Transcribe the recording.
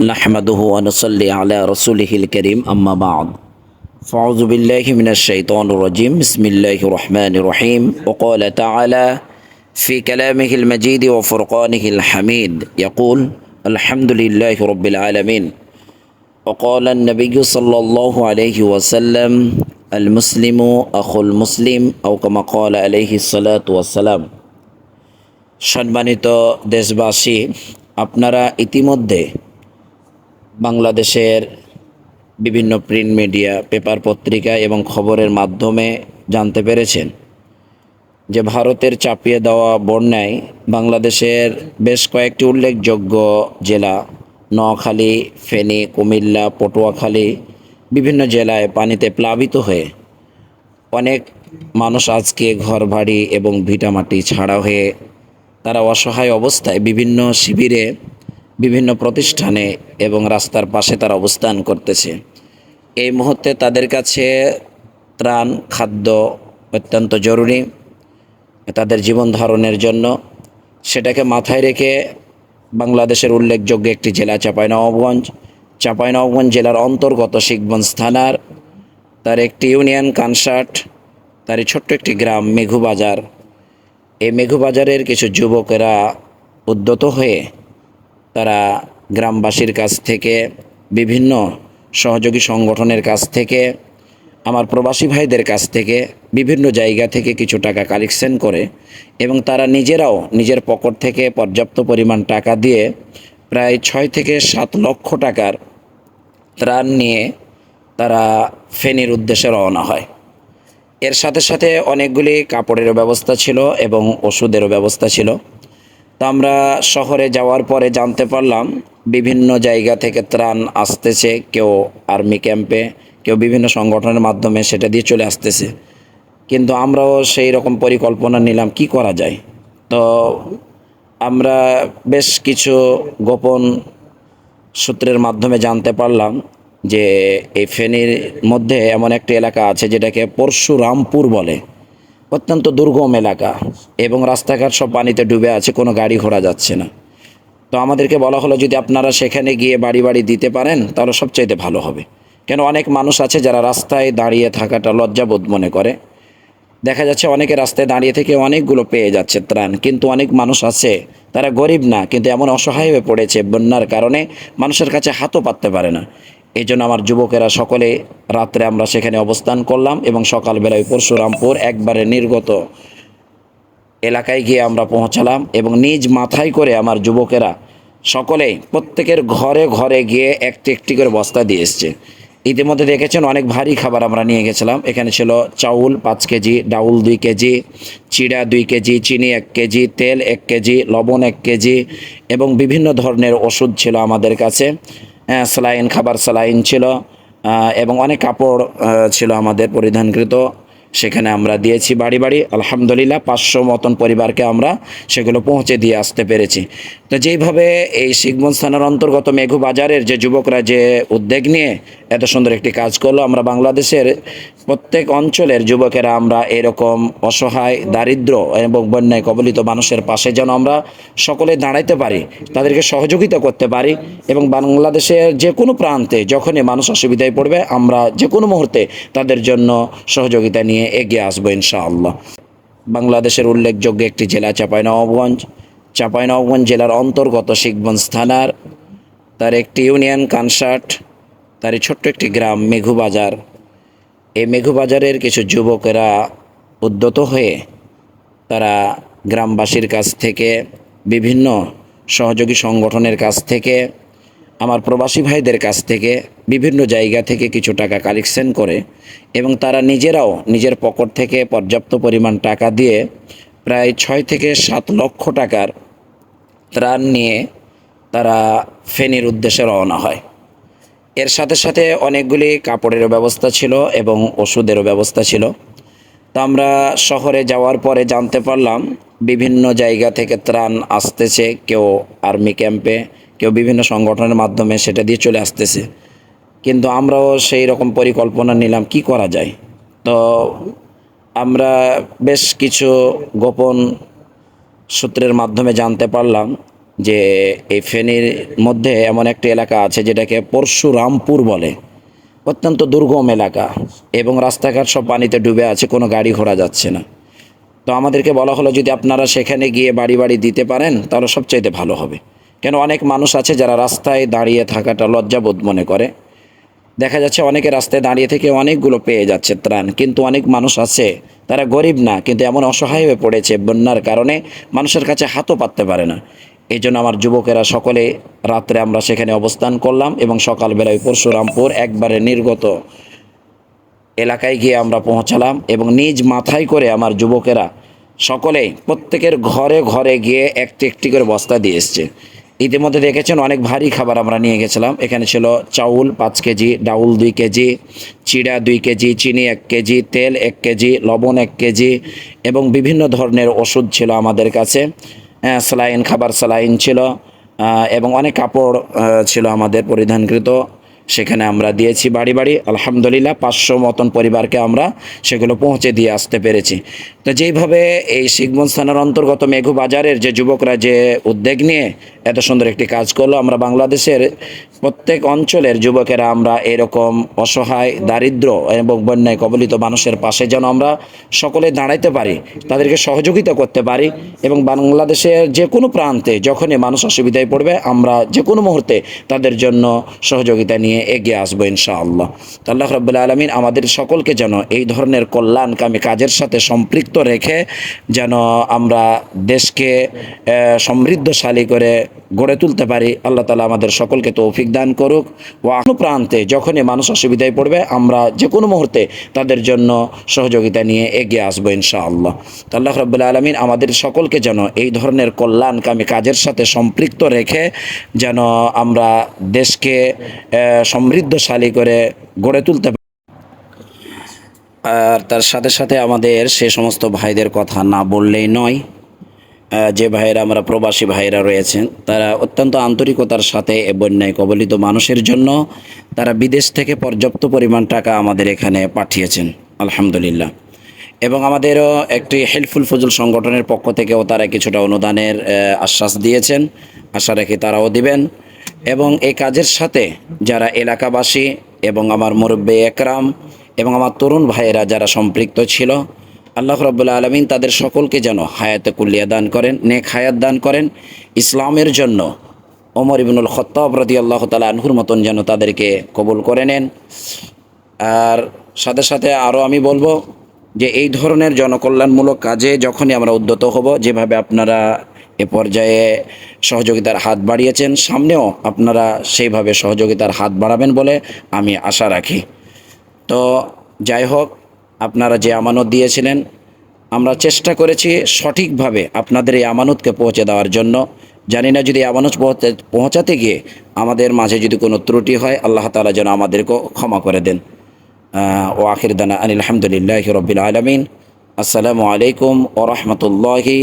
نحمده ونصلي على رسوله الكريم أما بعد فأعوذ بالله من الشيطان الرجيم بسم الله الرحمن الرحيم وقال تعالى في كلامه المجيد وفرقانه الحميد يقول الحمد لله رب العالمين وقال النبي صلى الله عليه وسلم المسلم أخو المسلم أو كما قال عليه الصلاة والسلام সম্মানিত দেশবাসী আপনারা ইতিমধ্যে বাংলাদেশের বিভিন্ন প্রিন্ট মিডিয়া পেপার পত্রিকা এবং খবরের মাধ্যমে জানতে পেরেছেন যে ভারতের চাপিয়ে দেওয়া বন্যায় বাংলাদেশের বেশ কয়েকটি উল্লেখযোগ্য জেলা, নোয়াখালী, ফেনী, কুমিল্লা, পটুয়াখালী বিভিন্ন জেলায় পানিতে প্লাবিত হয়ে অনেক মানুষ আজকে ঘর বাড়ি এবং ভিটামাটি ছাড়া হয়ে তারা অসহায় অবস্থায় বিভিন্ন শিবিরে বিভিন্ন প্রতিষ্ঠানে এবং রাস্তার পাশে তারা অবস্থান করতেছে। এই মুহূর্তে তাদের কাছে ত্রাণ, খাদ্য অত্যন্ত জরুরি। তাদের জীবন ধারণের জন্য সেটাকে মাথায় রেখে বাংলাদেশের উল্লেখযোগ্য একটি জেলা, চাঁপাইনবাবগঞ্জ। চাঁপাইনবাবগঞ্জ জেলার অন্তর্গত শিখগঞ্জ থানার তার একটি ইউনিয়ন কানসার্ট তারই ছোট্ট একটি গ্রাম মেঘুবাজার। এই মেঘুবাজারের কিছু যুবকেরা উদ্যত হয়ে তারা গ্রামবাসীর কাছ থেকে, বিভিন্ন সহযোগী সংগঠনের কাছ থেকে, আমার প্রবাসী ভাইদের কাছ থেকে বিভিন্ন জায়গা থেকে কিছু টাকা কালেকশন করে এবং তারা নিজেরাও নিজের পকেট থেকে পর্যাপ্ত পরিমাণ টাকা দিয়ে প্রায় ছয় থেকে সাত লক্ষ টাকার ত্রাণ নিয়ে তারা ফেনীর উদ্দেশ্যে রওনা হয়। এর সাথে সাথে অনেকগুলি কাপড়েরও ব্যবস্থা ছিল এবং ওষুধেরও ব্যবস্থা ছিল। তো আমরা শহরে যাওয়ার পরে জানতে পারলাম, বিভিন্ন জায়গা থেকে ত্রাণ আসতেছে, কেউ আর্মি ক্যাম্পে, কেউ বিভিন্ন সংগঠনের মাধ্যমে সেটা দিয়ে চলে আসতেছে। কিন্তু আমরাও সেই রকম পরিকল্পনা নিলাম, কি করা যায়? তো আমরা বেশ কিছু গোপন সূত্রের মাধ্যমে জানতে পারলাম যে এই ফেনীর মধ্যে এমন একটি এলাকা আছে যেটাকে পরশুরামপুর বলে। অত্যন্ত দুর্গম এলাকা এবং রাস্তাঘাট সব পানিতে ডুবে আছে, কোনো গাড়ি ঘোড়া যাচ্ছে না। তো আমাদেরকে বলা হলো, যদি আপনারা সেখানে গিয়ে বাড়ি বাড়ি দিতে পারেন, তাহলে সবচাইতে ভালো হবে। কেন, অনেক মানুষ আছে যারা রাস্তায় দাঁড়িয়ে থাকাটা লজ্জাবোধ মনে করে। দেখা যাচ্ছে অনেকে রাস্তায় দাঁড়িয়ে থেকে অনেকগুলো পেয়ে যাচ্ছে ত্রাণ, কিন্তু অনেক মানুষ আছে, তারা গরিব না, কিন্তু এমন অসহায় হয়ে পড়েছে বন্যার কারণে মানুষের কাছে হাতও পাততে পারে না। এই জন্য আমার যুবকেরা সকলে রাত্রে আমরা সেখানে অবস্থান করলাম এবং সকালবেলায় পরশুরামপুর একবারে নির্গত এলাকায় গিয়ে আমরা পৌঁছালাম এবং নিজ মাথায় করে আমার যুবকেরা সকলে প্রত্যেকের ঘরে ঘরে গিয়ে একটি একটি করে বস্তা দিয়ে এসছে। ইতিমধ্যে দেখেছেন অনেক ভারী খাবার আমরা নিয়ে গেছিলাম। এখানে ছিল চাউল পাঁচ কেজি, ডাউল দুই কেজি, চিড়া দুই কেজি, চিনি এক কেজি, তেল এক কেজি, লবণ এক কেজি এবং বিভিন্ন ধরনের ওষুধ ছিল আমাদের কাছে। স্যালাইন খাবার স্যালাইন ছিল এবং অনেক কাপড় ছিল আমাদের পরিধানকৃত। সেখানে আমরা দিয়েছি বাড়ি বাড়ি। আলহামদুলিল্লাহ, পাঁচশো মতন পরিবারকে আমরা সেগুলো পৌঁছে দিয়ে আসতে পেরেছি। তো যেইভাবে এই শিখগঞ্জ স্থানের অন্তর্গত মেঘু বাজারের যে যুবকরা যে উদ্যোগ নিয়ে এত সুন্দর একটি কাজ করল। আমরা বাংলাদেশের প্রত্যেক অঞ্চলের যুবকেরা আমরা এরকম অসহায়, দারিদ্র এবং বন্যায় কবলিত মানুষের পাশে যেন আমরা সকলে দাঁড়াইতে পারি, তাদেরকে সহযোগিতা করতে পারি এবং বাংলাদেশের যে কোনো প্রান্তে যখনই মানুষ অসুবিধায় পড়বে, আমরা যে কোনো মুহূর্তে তাদের জন্য সহযোগিতা নিয়ে এগিয়ে আসব ইনশাআল্লাহ। বাংলাদেশের উল্লেখযোগ্য একটি জেলা চাঁপাইনবাবগঞ্জ। চাঁপাইনবাবগঞ্জ জেলার অন্তর্গত শিখগঞ্জ থানার, তার একটি ইউনিয়ন কানসার্ট তারই ছোট্ট একটি গ্রাম মেঘুবাজার। এই মেঘুবাজারের কিছু যুবকেরা উদ্যত হয়ে তারা গ্রামবাসীর কাছ থেকে, বিভিন্ন সহযোগী সংগঠনের কাছ থেকে, আমার প্রবাসী ভাইদের কাছ থেকে বিভিন্ন জায়গা থেকে কিছু টাকা কালেকশন করে এবং তারা নিজেরাও নিজের পকেট থেকে পর্যাপ্ত পরিমাণ টাকা দিয়ে প্রায় ছয় থেকে সাত লক্ষ টাকার ত্রাণ নিয়ে তারা ফেনীর উদ্দেশ্যে রওনা হয়। এর সাথে সাথে অনেকগুলি কাপড়েরও ব্যবস্থা ছিল এবং ওষুধেরও ব্যবস্থা ছিল। তো আমরা শহরে যাওয়ার পরে জানতে পারলাম, বিভিন্ন জায়গা থেকে ত্রাণ আসতেছে, কেউ আর্মি ক্যাম্পে, কেউ বিভিন্ন সংগঠনের মাধ্যমে সেটা দিয়ে চলে আসতেছে। কিন্তু আমরাও সেই রকম পরিকল্পনা নিলাম, কি করা যায়? তো আমরা বেশ কিছু গোপন সূত্রের মাধ্যমে জানতে পারলাম যে এই ফেনীর মধ্যে এমন একটি এলাকা আছে যেটাকে পরশুরামপুর বলে। অত্যন্ত দুর্গম এলাকা এবং রাস্তাঘাট সব পানিতে ডুবে আছে, কোনো গাড়ি ঘোড়া যাচ্ছে না। তো আমাদেরকে বলা হলো, যদি আপনারা সেখানে গিয়ে বাড়ি বাড়ি দিতে পারেন, তাহলে সবচাইতে ভালো হবে। কেন, অনেক মানুষ আছে যারা রাস্তায় দাঁড়িয়ে থাকাটা লজ্জাবোধ মনে করে। দেখা যাচ্ছে অনেকে রাস্তায় দাঁড়িয়ে থেকে অনেকগুলো পেয়ে যাচ্ছে ত্রাণ, কিন্তু অনেক মানুষ আছে, তারা গরিব না, কিন্তু এমন অসহায় হয়ে পড়েছে বন্যার কারণে মানুষের কাছে হাতও পাততে পারে না। এই জন্য আমার যুবকেরা সকলে রাত্রে আমরা সেখানে অবস্থান করলাম এবং সকালবেলায় পরশুরামপুর একবারে নির্গত এলাকায় গিয়ে আমরা পৌঁছালাম এবং নিজ মাথায় করে আমার যুবকেরা সকলে প্রত্যেকের ঘরে ঘরে গিয়ে একটি একটি করে বস্তা দিয়ে এসছে। ইতিমধ্যে দেখেছেন অনেক ভারী খাবার আমরা নিয়ে গেছিলাম। এখানে ছিল চাউল পাঁচ কেজি, ডাউল দুই কেজি, চিড়া দুই কেজি, চিনি এক কেজি, তেল এক কেজি, লবণ এক কেজি এবং বিভিন্ন ধরনের ওষুধ ছিল আমাদের কাছে। স্যালাইন খাবার স্যালাইন ছিল এবং অনেক কাপড় ছিল আমাদের পরিধানকৃত। সেখানে আমরা দিয়েছি বাড়ি বাড়ি। আলহামদুলিল্লাহ পাঁচশো মতন পরিবারকে আমরা সেগুলো পৌঁছে দিয়ে আসতে পেরেছি। তো যেইভাবে এই শিখবন স্থানের অন্তর্গত মেঘু বাজারের যে যুবকরা যে উদ্যোগ নিয়ে এত সুন্দর একটি কাজ করল, আমরা বাংলাদেশের প্রত্যেক অঞ্চলের যুবকেরা আমরা এরকম অসহায়, দারিদ্র এবং বন্যায় কবলিত মানুষের পাশে যেন আমরা সকলে দাঁড়াইতে পারি, তাদেরকে সহযোগিতা করতে পারি এবং বাংলাদেশের যে কোনো প্রান্তে যখনই মানুষ অসুবিধায় পড়বে, আমরা যে কোনো মুহূর্তে তাদের জন্য সহযোগিতা নিয়ে এগিয়ে আসব ইনশাআল্লাহ। তো আল্লাহ রব্বুল্লা আলমিন আমাদের সকলকে যেন এই ধরনের কল্যাণকামী কাজের সাথে সম্পৃক্ত রেখে যেন আমরা দেশকে সমৃদ্ধশালী করে গড়ে তুলতে পারি। আল্লাহ তালা আমাদের সকলকে তৌফিক দান করুক। ও প্রান্তে যখনই মানুষ অসুবিধায় পড়বে, আমরা যে কোনো মুহূর্তে তাদের জন্য সহযোগিতা নিয়ে এগিয়ে আসব ইনশাআল্লাহ। তো আল্লাহ রব্বুল্লা আলমিন আমাদের সকলকে যেন এই ধরনের কল্যাণকামী কাজের সাথে সম্পৃক্ত রেখে যেন আমরা দেশকে সমৃদ্ধশালী করে গড়ে তুলতে পারি। আর তার সাথে সাথে আমাদের সে সমস্ত ভাইদের কথা না বললেই নয় যে ভাইয়েরা আমরা প্রবাসী ভাইয়েরা রয়েছেন, তারা অত্যন্ত আন্তরিকতার সাথে বন্যায় কবলিত মানুষের জন্য তারা বিদেশ থেকে পর্যাপ্ত পরিমাণ টাকা আমাদের এখানে পাঠিয়েছেন, আলহামদুলিল্লাহ। এবং আমাদেরও একটি হেল্পফুল ফজল সংগঠনের পক্ষ থেকেও তারা কিছুটা অনুদানের আশ্বাস দিয়েছেন। আশা রাখি তারাও দিবেন। এবং এই কাজের সাথে যারা এলাকাবাসী এবং আমার মুরব্বী একরাম এবং আমার তরুণ ভাইয়েরা যারা সম্পৃক্ত ছিল, আল্লাহ রব্বুল্লা আলমিন তাদের সকলকে যেন হায়াতে কুল্লিয়া দান করেন, নেক হায়াত দান করেন। ইসলামের জন্য ওমর ইবনুল খত্তাব রদি আল্লাহ তালা আনহুর মতন যেন তাদেরকে কবুল করে নেন। আর সাথে সাথে আরও আমি বলব যে এই ধরনের জনকল্যাণমূলক কাজে যখনই আমরা উদ্যত হব, যেভাবে আপনারা এ পর্যায়ে সহযোগিতার হাত বাড়িয়েছেন। সামনেও আপনারা সেইভাবে সহযোগিতার হাত বাড়াবেন বলে আমি আশা রাখি। তো যাই হোক, আপনারা যে আমানত দিয়েছিলেন, আমরা চেষ্টা করেছি সঠিকভাবে আপনাদের এই আমানতকে পৌঁছে দেওয়ার জন্য। জানি না যদি আমানত পৌঁছে, পৌঁছাতে গিয়ে আমাদের মাঝে যদি কোনো ত্রুটি হয়, আল্লাহ তালা যেন আমাদেরকেও ক্ষমা করে দেন। ও আখির দানা আনিল আলহামদুলিল্লাহ রবিল আলমিন। আসসালামু আলাইকুম ও রহমতুল্লাহি